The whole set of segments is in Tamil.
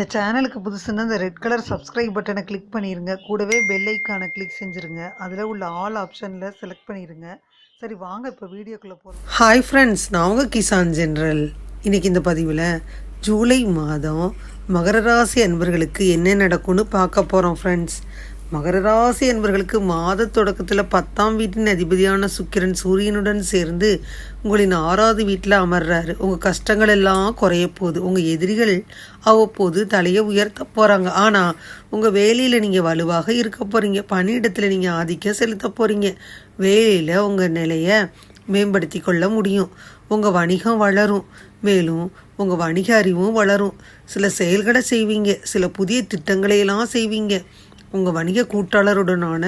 இந்த சேனலுக்கு புதுசுன்னா இந்த ரெட் கலர் சப்ஸ்கிரைப் பட்டனை கிளிக் பண்ணிடுங்க கூடவே பெல் ஐக்கானை கிளிக் செஞ்சுருங்க. அதில் உள்ள ஆல் ஆப்ஷனில் செலக்ட் பண்ணிடுங்க சரி வாங்க இப்போ வீடியோக்குள்ளே போகலாம் ஹாய் ஃப்ரெண்ட்ஸ் நான் உங்கள் கிசான் ஜென்ரல் இன்றைக்கி இந்த பதிவில் ஜூலை மாதம் மகர ராசி அன்பர்களுக்கு என்ன நடக்கும்னு பார்க்க போகிறோம் ஃப்ரெண்ட்ஸ் மகர ராசி என்பவர்களுக்கு மாத தொடக்கத்தில் பத்தாம் வீட்டின் அதிபதியான சுக்கிரன் சூரியனுடன் சேர்ந்து உங்களின் ஆறாவது வீட்டில் அமர்றாரு. உங்கள் கஷ்டங்கள் எல்லாம் குறைய போகுது. உங்கள் எதிரிகள் அவ்வப்போது தலையை உயர்த்த போகிறாங்க ஆனால் உங்கள் வேலையில் நீங்கள் வலுவாக இருக்க போகிறீங்க பணியிடத்தில் நீங்கள் ஆதிக்கம் செலுத்த போகிறீங்க வேலையில் உங்கள் நிலையை மேம்படுத்தி கொள்ள முடியும். உங்கள் வணிகம் வளரும். மேலும் உங்கள் வணிக அறிவும் வளரும். சில செயல்களை செய்வீங்க. சில புதிய திட்டங்களை எல்லாம் செய்வீங்க. உங்கள் வணிக கூட்டாளருடனான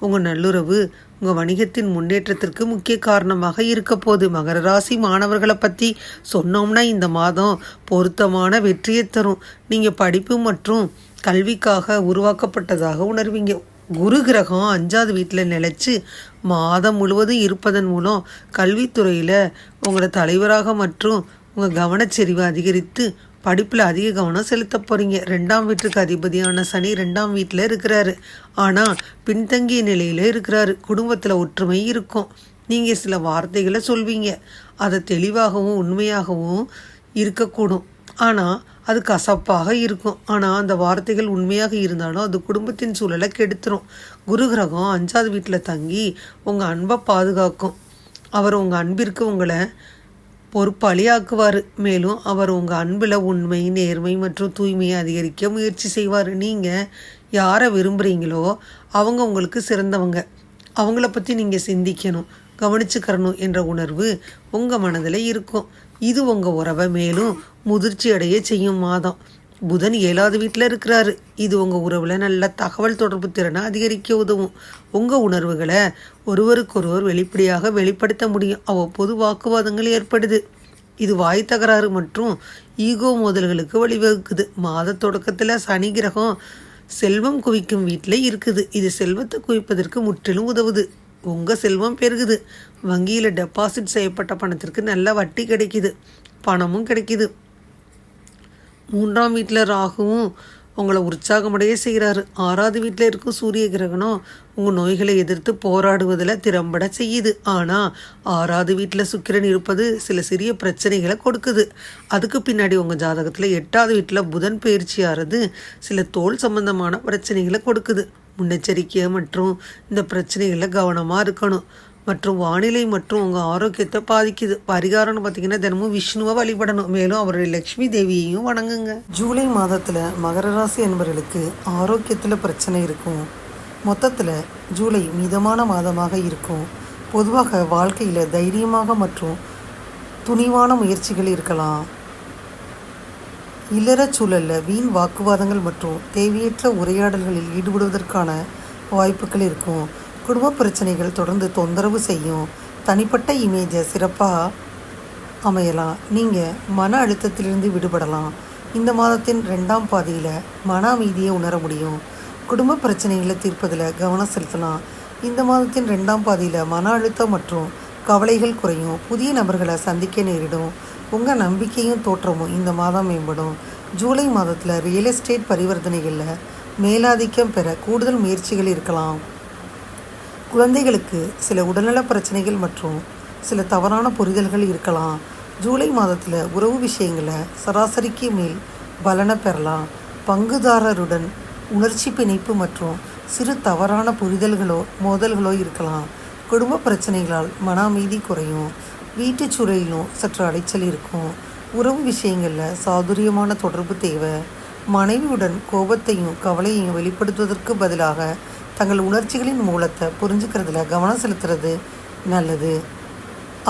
உங்கள் நல்லுறவு உங்கள் வணிகத்தின் முன்னேற்றத்திற்கு முக்கிய காரணமாக இருக்க போது மகர ராசி மாணவர்களை பற்றி சொன்னோம்னா இந்த மாதம் பொருத்தமான வெற்றியை தரும். நீங்கள் படிப்பு மற்றும் கல்விக்காக உருவாக்கப்பட்டதாக உணர்வீங்க. குரு கிரகம் அஞ்சாவது வீட்டில் நிலைச்சு மாதம் முழுவதும் இருப்பதன் மூலம் கல்வித்துறையில் உங்களோட தலைவராக மற்றும் உங்கள் கவனச்செறிவை அதிகரித்து படிப்பில் அதிக கவனம் செலுத்த போகிறீங்க ரெண்டாம் வீட்டுக்கு அதிபதியான சனி ரெண்டாம் வீட்டில் இருக்கிறாரு. ஆனால் பின்தங்கிய நிலையில் இருக்கிறாரு. குடும்பத்தில் ஒற்றுமை இருக்கும். நீங்கள் சில வார்த்தைகளை சொல்வீங்க. அதை தெளிவாகவும் உண்மையாகவும் இருக்கக்கூடும். ஆனால் அது கசப்பாக இருக்கும். ஆனால் அந்த வார்த்தைகள் உண்மையாக இருந்தாலும் அது குடும்பத்தின் சூழலை கெடுத்துரும். குரு கிரகம் அஞ்சாவது வீட்டில் தங்கி உங்கள் அன்பை பாதுகாக்கும். அவர் உங்கள் அன்பிற்கு உங்களை பொறுப்பாளியாக்குவார். மேலும் அவர் உங்கள் அன்பில் உண்மை நேர்மை மற்றும் தூய்மையை அதிகரிக்க முயற்சி செய்வார். நீங்கள் யாரை விரும்புகிறீங்களோ அவங்க உங்களுக்கு சிறந்தவங்க. அவங்கள பற்றி நீங்கள் சிந்திக்கணும் கவனிச்சுக்கிறணும் என்ற உணர்வு உங்கள் மனதில் இருக்கும். இது உங்கள் உறவை மேலும் முதிர்ச்சி அடைய செய்யும் மாதம். புதன் ஏழாவது வீட்டில் இருக்கிறாரு. இது உங்கள் உறவில் நல்ல தகவல் தொடர்பு திறனை அதிகரிக்க உதவும். உங்கள் உணர்வுகளை ஒருவருக்கொருவர் வெளிப்படையாக வெளிப்படுத்த முடியும். அவ்வப்போது வாக்குவாதங்கள் ஏற்படுது. இது வாய் தகராறு மற்றும் ஈகோ மோதல்களுக்கு வழிவகுக்குது. மாத தொடக்கத்தில் சனி கிரகம் செல்வம் குவிக்கும் வீட்டில் இருக்குது. இது செல்வத்தை குவிப்பதற்கு முற்றிலும் உதவுது. உங்கள் செல்வம் பெருகுது. வங்கியில் டெபாசிட் செய்யப்பட்ட பணத்திற்கு நல்ல வட்டி கிடைக்குது. பணமும் கிடைக்குது. மூன்றாம் வீட்டில் ராகுவும் உங்களை உற்சாகமடைய செய்கிறாரு. ஆறாவது வீட்டில் இருக்கும் சூரிய கிரகணம் உங்கள் நோய்களை எதிர்த்து போராடுவதில் திறம்பட செய்யுது. ஆனால் ஆறாவது வீட்டில் சுக்கிரன் இருப்பது சில சிறிய பிரச்சனைகளை கொடுக்குது. அதுக்கு பின்னாடி உங்கள் ஜாதகத்தில் எட்டாவது வீட்டில் புதன் பயிற்சியாகிறது சில தோல் சம்பந்தமான பிரச்சனைகளை கொடுக்குது. முன்னெச்சரிக்கை மற்றும் இந்த பிரச்சனைகளில் கவனமாக இருக்கணும். மற்றும் வானிலை மற்றும் உங்கள் ஆரோக்கியத்தை பாதிக்குது. பரிகாரம்னு பார்த்தீங்கன்னா தினமும் விஷ்ணுவை வழிபடணும். மேலும் அவருடைய லக்ஷ்மி தேவியையும் வணங்குங்க. ஜூலை மாதத்தில் மகர ராசி என்பவர்களுக்கு ஆரோக்கியத்தில் பிரச்சனை இருக்கும். மொத்தத்தில் ஜூலை மிதமான மாதமாக இருக்கும். பொதுவாக வாழ்க்கையில் தைரியமாக மற்றும் துணிவான முயற்சிகள் இருக்கலாம். இல்லற சூழலில் வீண் வாக்குவாதங்கள் மற்றும் தேவையற்ற உரையாடல்களில் ஈடுபடுவதற்கான வாய்ப்புகள் இருக்கும். குடும்ப பிரச்சனைகள் தொடர்ந்து தொந்தரவு செய்யும் தனிப்பட்ட இமேஜை சிறப்பாக அமையலாம். நீங்கள் மன அழுத்தத்திலிருந்து விடுபடலாம். இந்த மாதத்தின் ரெண்டாம் பாதியில் மன அமைதியை உணர முடியும். குடும்ப பிரச்சனைகளை தீர்ப்பதில் கவனம் செலுத்தலாம். இந்த மாதத்தின் ரெண்டாம் பாதியில் மன அழுத்தம் மற்றும் கவலைகள் குறையும். புதிய நபர்களை சந்திக்க நேரிடும். உங்கள் நம்பிக்கையும் தோற்றமும் இந்த மாதம் மேம்படும். ஜூலை மாதத்தில் ரியல் எஸ்டேட் பரிவர்த்தனைகளில் மேலாதிக்கம் பெற கூடுதல் முயற்சிகள் இருக்கலாம். குழந்தைகளுக்கு சில உடல்நல பிரச்சனைகள் மற்றும் சில தவறான புரிதல்கள் இருக்கலாம். ஜூலை மாதத்தில் உறவு விஷயங்களை சராசரிக்கு மேல் பலனை பெறலாம். பங்குதாரருடன் உணர்ச்சி பிணைப்பு மற்றும் சிறு தவறான புரிதல்களோ மோதல்களோ இருக்கலாம். குடும்ப பிரச்சனைகளால் மன அமைதி குறையும். வீட்டுச் சூழலிலும் சற்று அலைச்சல் இருக்கும். உறவு விஷயங்களில் சாதுரியமான தொடர்பு தேவை. மனைவியுடன் கோபத்தையும் கவலையையும் வெளிப்படுத்துவதற்கு பதிலாக தங்கள் உணர்ச்சிகளின் மூலத்தை புரிஞ்சுக்கிறதுல கவனம் செலுத்துறது நல்லது.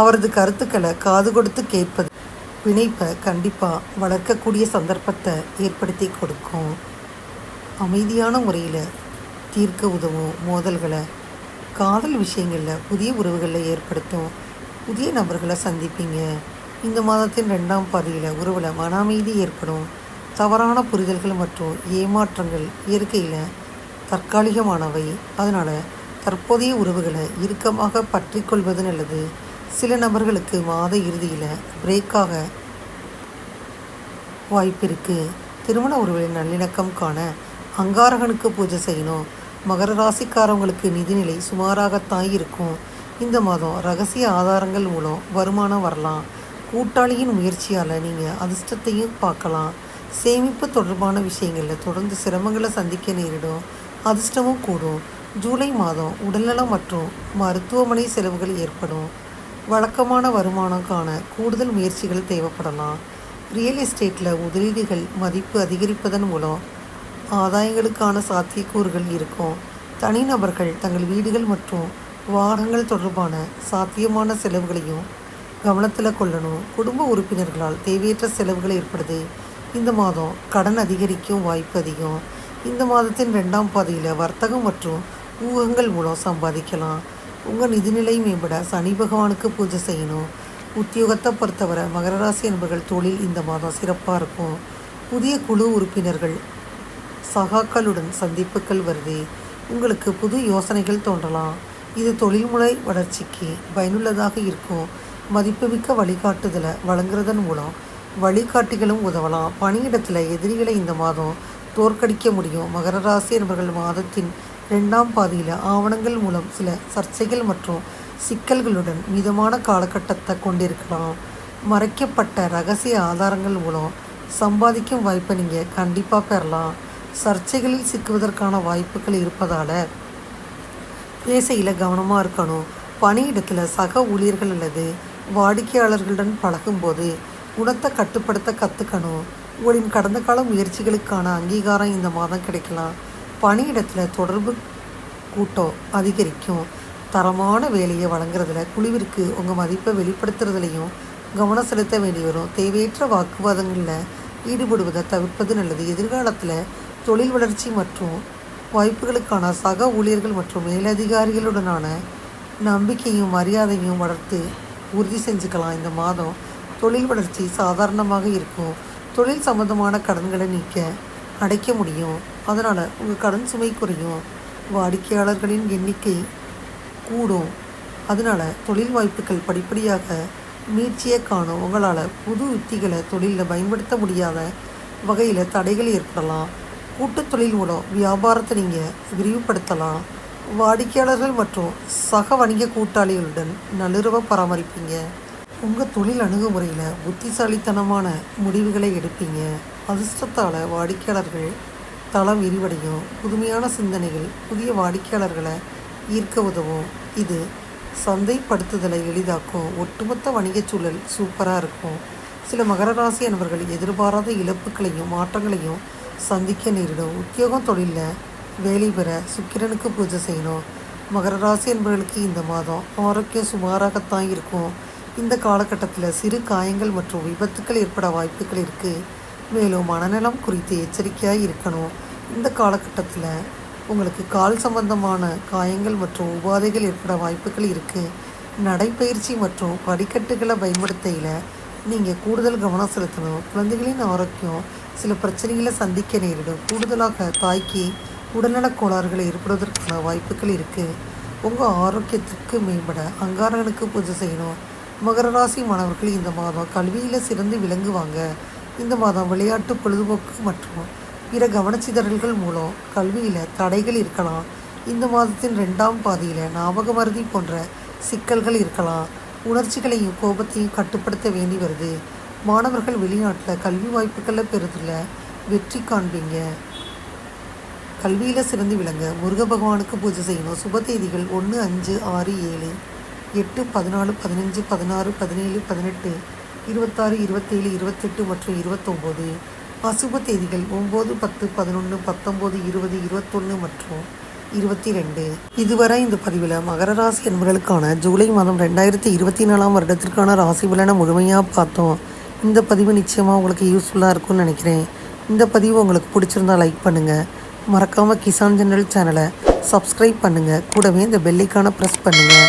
அவரது கருத்துக்களை காது கொடுத்து கேட்பது பிணைப்பை கண்டிப்பாக வளர்க்கக்கூடிய சந்தர்ப்பத்தை ஏற்படுத்தி கொடுக்கும். அமைதியான முறையில் தீர்க்க உதவும் மோதல்களை காதல் விஷயங்களில் புதிய உறவுகளை ஏற்படுத்தும் புதிய நபர்களை சந்திப்பீங்க. இந்த மாதத்தின் ரெண்டாம் பாதியில் உறவில் மன அமைதி ஏற்படும். தவறான புரிதல்கள் மற்றும் ஏமாற்றங்கள் இயற்கையில் தற்காலிகமானவை. அதனால் தற்போதைய உறவுகளை இறுக்கமாக பற்றி கொள்வது நல்லது. சில நபர்களுக்கு மாத இறுதியில் பிரேக்காக வாய்ப்பிருக்கு. திருமண உறவுகளின் நல்லிணக்கம் காண அங்காரகனுக்கு பூஜை செய்யணும். மகர ராசிக்காரவங்களுக்கு நிதிநிலை சுமாராகத்தான் இருக்கும். இந்த மாதம் ரகசிய ஆதாரங்கள் மூலம் வருமானம் வரலாம். கூட்டாளியின் முயற்சியால் நீங்கள் அதிர்ஷ்டத்தையும் பார்க்கலாம். சேமிப்பு தொடர்பான விஷயங்களில் தொடர்ந்து சிரமங்களை சந்திக்க நேரிடும். அதிர்ஷ்டமும் கூடும். ஜூலை மாதம் உடல்நலம் மற்றும் மருத்துவமனை செலவுகள் ஏற்படும். வழக்கமான வருமானம் காண கூடுதல் முயற்சிகள் தேவைப்படலாம். ரியல் எஸ்டேட்டில் முதலீடுகள் மதிப்பு அதிகரிப்பதன் மூலம் ஆதாயங்களுக்கான சாத்தியக்கூறுகள் இருக்கும். தனிநபர்கள் தங்கள் வீடுகள் மற்றும் வாகனங்கள் தொடர்பான சாத்தியமான செலவுகளையும் கவனத்தில் கொள்ளணும். குடும்ப உறுப்பினர்களால் தேவையற்ற செலவுகள் ஏற்படுது இந்த மாதம் கடன் அதிகரிக்கும் வாய்ப்பு அதிகம். இந்த மாதத்தின் ரெண்டாம் பாதையில் வர்த்தகம் மற்றும் ஊகங்கள் மூலம் சம்பாதிக்கலாம். உங்கள் நிதிநிலை மேம்பட சனி பகவானுக்கு பூஜை செய்யணும். உத்தியோகத்தை பொறுத்தவரை மகர ராசி என்பர்கள் தொழில் இந்த மாதம் சிறப்பாக இருக்கும். புதிய குழு உறுப்பினர்கள் சகாக்களுடன் சந்திப்புகள் வருது. உங்களுக்கு புது யோசனைகள் தோன்றலாம். இது தொழில்முறை வளர்ச்சிக்கு பயனுள்ளதாக இருக்கும். மதிப்புமிக்க வழிகாட்டுதலை வழங்குறதன் மூலம் வழிகாட்டிகளும் உதவலாம். பணியிடத்தில் எதிரிகளை இந்த மாதம் தோற்கடிக்க முடியும். மகர ராசி என்பவர்கள் மாதத்தின் ரெண்டாம் பாதியில் ஆவணங்கள் மூலம் சில சர்ச்சைகள் மற்றும் சிக்கல்களுடன் மிதமான காலகட்டத்தை கொண்டிருக்கலாம். மறைக்கப்பட்ட ரகசிய ஆதாரங்கள் மூலம் சம்பாதிக்கும் வாய்ப்பை நீங்கள் கண்டிப்பாக பெறலாம். சர்ச்சைகளில் சிக்குவதற்கான வாய்ப்புகள் இருப்பதால் பேசையில் கவனமாக இருக்கணும். பணியிடத்தில் சக ஊழியர்கள் அல்லது வாடிக்கையாளர்களுடன் பழகும்போது குணத்தை கட்டுப்படுத்த கற்றுக்கணும் உங்களின் கடந்த கால முயற்சிகளுக்கான அங்கீகாரம் இந்த மாதம் கிடைக்கலாம். பணியிடத்தில் தொடர்பு கூட்டம் அதிகரிக்கும். தரமான வேலையை வழங்குறதுல குழுவிற்கு உங்கள் மதிப்பை வெளிப்படுத்துறதுலையும் கவனம் செலுத்த வேண்டி வரும். தேவையற்ற வாக்குவாதங்களில் ஈடுபடுவதை தவிர்ப்பது நல்லது. எதிர்காலத்தில் தொழில் வளர்ச்சி மற்றும் வாய்ப்புகளுக்கான சக ஊழியர்கள் மற்றும் மேலதிகாரிகளுடனான நம்பிக்கையும் மரியாதையும் வளர்த்து உறுதி செஞ்சுக்கலாம். இந்த மாதம் தொழில் வளர்ச்சி சாதாரணமாக இருக்கும். தொழில் சம்மந்தமான கடன்களை நீக்க அடைக்க முடியும். அதனால் உங்கள் கடன் சுமை குறையும். வாடிக்கையாளர்களின் எண்ணிக்கை கூடும். அதனால் தொழில் வாய்ப்புகள் படிப்படியாக மீட்சியை காணும். உங்களால் புது உத்திகளை தொழிலில் பயன்படுத்த முடியாத வகையில் தடைகள் ஏற்படலாம். கூட்டுத் தொழில் மூலம் வியாபாரத்தை நீங்கள் விரிவுபடுத்தலாம். வாடிக்கையாளர்கள் மற்றும் சக வணிக கூட்டாளிகளுடன் நல்லுறவை பராமரிப்பீங்க. உங்கள் தொழில் அணுகுமுறையில் புத்திசாலித்தனமான முடிவுகளை எடுப்பீங்க. அதிர்ஷ்டத்தால் வாடிக்கையாளர்கள் தளம் விரிவடையும். புதுமையான சிந்தனைகள் புதிய வாடிக்கையாளர்களை ஈர்க்க உதவும். இது சந்தைப்படுத்துதலை எளிதாக்கும். ஒட்டுமொத்த வணிகச் சூழல் சூப்பராக இருக்கும். சில மகர ராசி அன்பர்கள் எதிர்பாராத இழப்புகளையும் மாற்றங்களையும் சந்திக்க நேரிடும். உத்தியோகம் தொழிலில் வேலை பெற சுக்கிரனுக்கு பூஜை செய்யணும். மகர ராசி அன்பர்களுக்கு இந்த மாதம் ஆரோக்கியம் சுமாராகத்தான் இருக்கும். இந்த காலகட்டத்தில் சிறு காயங்கள் மற்றும் விபத்துக்கள் ஏற்பட வாய்ப்புகள் இருக்குது மேலும் மனநலம் குறித்து எச்சரிக்கையாக இருக்கணும். இந்த காலகட்டத்தில் உங்களுக்கு கால் சம்பந்தமான காயங்கள் மற்றும் உபாதைகள் ஏற்பட வாய்ப்புகள் இருக்குது நடைப்பயிற்சி மற்றும் படிக்கட்டுகளை பயன்படுத்தையில் நீங்கள் கூடுதல் கவனம் செலுத்தணும். குழந்தைகளின் ஆரோக்கியம் சில பிரச்சனைகளை சந்திக்க நேரிடும். கூடுதலாக தாய்க்கு உடல்நலக் கோளாறுகள் ஏற்படுவதற்கான வாய்ப்புகள் இருக்குது உங்கள் ஆரோக்கியத்திற்கு மேம்பட அங்காரகனுக்கு பூஜை செய்யணும். மகர ராசி மாணவர்கள் இந்த மாதம் கல்வியில் சிறந்து விளங்குவாங்க. இந்த மாதம் விளையாட்டு பொழுதுபோக்கு மற்றும் பிற கவனச்சிதறல்கள் மூலம் கல்வியில் தடைகள் இருக்கலாம். இந்த மாதத்தின் ரெண்டாம் பாதியில் ஞாபக மருதி போன்ற சிக்கல்கள் இருக்கலாம். உணர்ச்சிகளையும் கோபத்தையும் கட்டுப்படுத்த வேண்டி வருது. மாணவர்கள் வெளிநாட்டில் கல்வி வாய்ப்புகளை பெறுதில் வெற்றி காண்பீங்க. கல்வியில் சிறந்து விளங்க முருக பகவானுக்கு பூஜை செய்யணும். சுப தேதிகள் ஒன்று அஞ்சு ஆறு ஏழு. எட்டு பதினாலு பதினஞ்சு பதினாறு பதினேழு பதினெட்டு இருபத்தாறு இருபத்தேழு இருபத்தெட்டு மற்றும் இருபத்தொம்போது. அசுப தேதிகள் ஒம்பது பத்து பதினொன்று பத்தொம்போது இருபது இருபத்தொன்று மற்றும் இருபத்தி ரெண்டு இதுவரை இந்த பதிவில் மகர ராசி என்பவர்களுக்கான ஜூலை மாதம் ரெண்டாயிரத்தி இருபத்தி நாலாம் வருடத்திற்கான ராசி பலனை முழுமையாக பார்த்தோம். இந்த பதிவு நிச்சயமாக உங்களுக்கு யூஸ்ஃபுல்லாக இருக்கும்னு நினைக்கிறேன். இந்த பதிவு உங்களுக்கு பிடிச்சிருந்தா லைக் பண்ணுங்கள் மறக்காமல் கிசான் ஜெனரல் சேனலை சப்ஸ்கிரைப் பண்ணுங்கள் கூடவே இந்த பெல்லைக்கான ப்ரெஸ் பண்ணுங்கள்